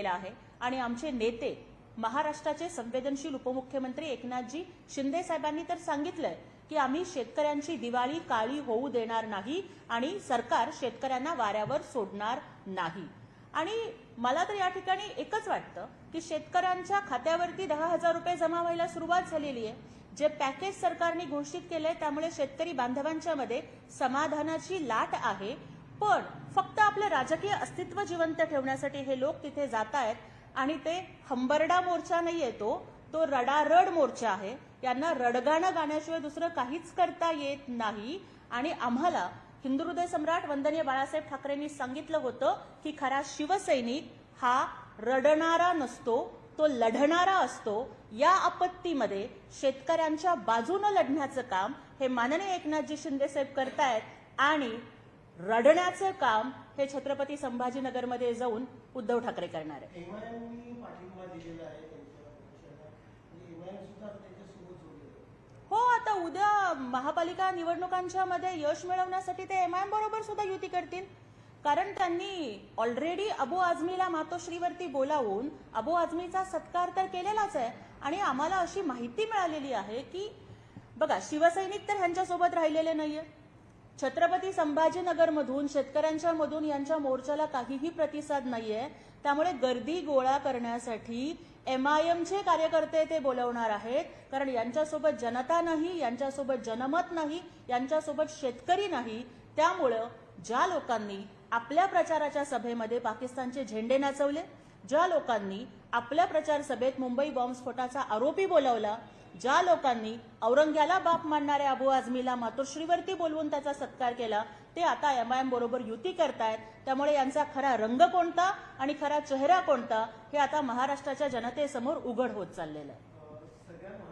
केला आहे. आणि आमचे नेते महाराष्ट्राचे संवेदनशील उपमुख्यमंत्री एकनाथजी शिंदे साहेबांनी तर सांगितलंय की आम्ही शेतकऱ्यांची दिवाळी काळी होऊ देणार नाही आणि सरकार शेतकऱ्यांना वाऱ्यावर सोडणार नाही. आणि मला तर या ठिकाणी एकच वाटतं की शेतकऱ्यांच्या खात्यावरती दहा हजार रुपये जमा व्हायला सुरुवात झालेली आहे. जे पॅकेज सरकारने घोषित केलंय त्यामुळे शेतकरी बांधवांच्या मध्ये समाधानाची लाट आहे. पण फक्त आपलं राजकीय अस्तित्व जिवंत ठेवण्यासाठी हे लोक तिथे जात आहेत आणि ते हंबरडा मोर्चा नाही येतो तो रडारड मोर्चा आहे. यांना रडगाणं गाण्याशिवाय दुसरं काहीच करता येत नाही. आणि आम्हाला हिंदू हृदय सम्राट वंदनीय बाळासाहेब ठाकरेंनी सांगितलं होतं की खरा शिवसैनिक हा रडणारा नसतो तो लढणारा असतो. या आपत्तीमध्ये शेतकऱ्यांच्या बाजूनं लढण्याचं काम हे माननीय एकनाथजी शिंदे साहेब करतायत आणि रडण्याचं काम हे छत्रपती संभाजीनगरमध्ये जाऊन उद्धव ठाकरे करणार. आहे हो आता उद्या महापालिका निवडणुकांच्या मध्ये यश मिळवण्यासाठी ते एमआयएम बरोबर सुद्धा युती करतील. कारण त्यांनी ऑलरेडी अबू आझमीला मातोश्रीवरती बोलावून अबू आझमीचा सत्कार तर केलेलाच आहे आणि आम्हाला अशी माहिती मिळालेली आहे की बघा शिवसैनिक तर ह्यांच्यासोबत राहिलेले नाहीये. छत्रपती संभाजीनगरमधून शेतकऱ्यांच्या मधून यांच्या मोर्चाला काहीही प्रतिसाद नाहीये. त्यामुळे गर्दी गोळा करण्यासाठी एमआयएमचे कार्यकर्ते ते बोलवणार आहेत. कारण यांच्यासोबत जनता नाही यांच्यासोबत जनमत नाही यांच्यासोबत शेतकरी नाही. त्यामुळं ज्या लोकांनी आपल्या प्रचाराच्या सभेमध्ये पाकिस्तानचे झेंडे नाचवले ज्या लोकांनी आपल्या प्रचार सभेत मुंबई बॉम्बस्फोटाचा आरोपी बोलावला ज्या लोकांनी औरंग्याला बाप मानणाऱ्या अबू आझमीला मातोश्रीवरती बोलवून त्याचा सत्कार केला ते आता एम आय एम बरोबर युती करतायत. त्यामुळे यांचा खरा रंग कोणता आणि खरा चेहरा कोणता हे आता महाराष्ट्राच्या जनतेसमोर उघड होत चाललेलं आहे.